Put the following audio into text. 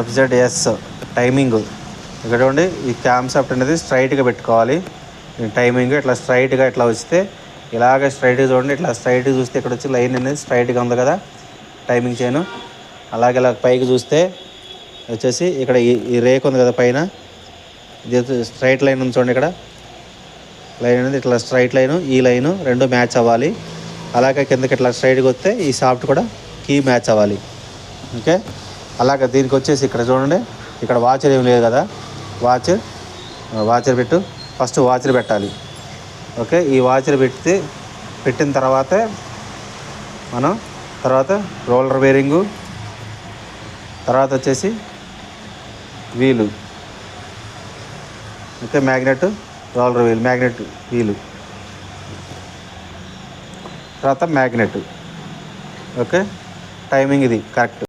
FZ yes timing ఇక్కడ ఉండి ఈ క్యామ్సాఫ్ట్ అనేది స్ట్రైట్గా పెట్టుకోవాలి. టైమింగ్ ఇట్లా స్ట్రైట్గా ఇట్లా వస్తే ఇలాగ స్ట్రైట్గా చూడండి ఇట్లా స్ట్రైట్గా చూస్తే ఇక్కడ వచ్చి లైన్ అనేది స్ట్రైట్గా ఉంది కదా టైమింగ్ చేయను అలాగే ఇలా పైకి చూస్తే వచ్చేసి ఇక్కడ ఈ రేక్ ఉంది కదా పైన ఇది స్ట్రైట్ లైన్ ఉంది చూడండి ఇక్కడ. లైన్ అనేది ఇట్లా స్ట్రైట్ లైన్ ఈ లైను రెండు మ్యాచ్ అవ్వాలి. అలాగే కిందకి ఇట్లా స్ట్రైట్గా వస్తే ఈ సాఫ్ట్ కూడా కీ మ్యాచ్ అవ్వాలి. ఓకే అలాగే దీనికి వచ్చేసి ఇక్కడ చూడండి ఇక్కడ వాచర్ ఏం లేదు కదా. వాచ్ వాచర్ పెట్టు. ఫస్ట్ వాచర్ పెట్టాలి. ఓకే ఈ వాచర్ పెడితే పెట్టిన తర్వాతే మనం తర్వాత రోలర్ బేరింగు తర్వాత వచ్చేసి wheel. Okay magnet roller wheel magnet wheel. తర్వాత మ్యాగ్నెట్. ఓకే టైమింగ్ ఇది కరెక్ట్.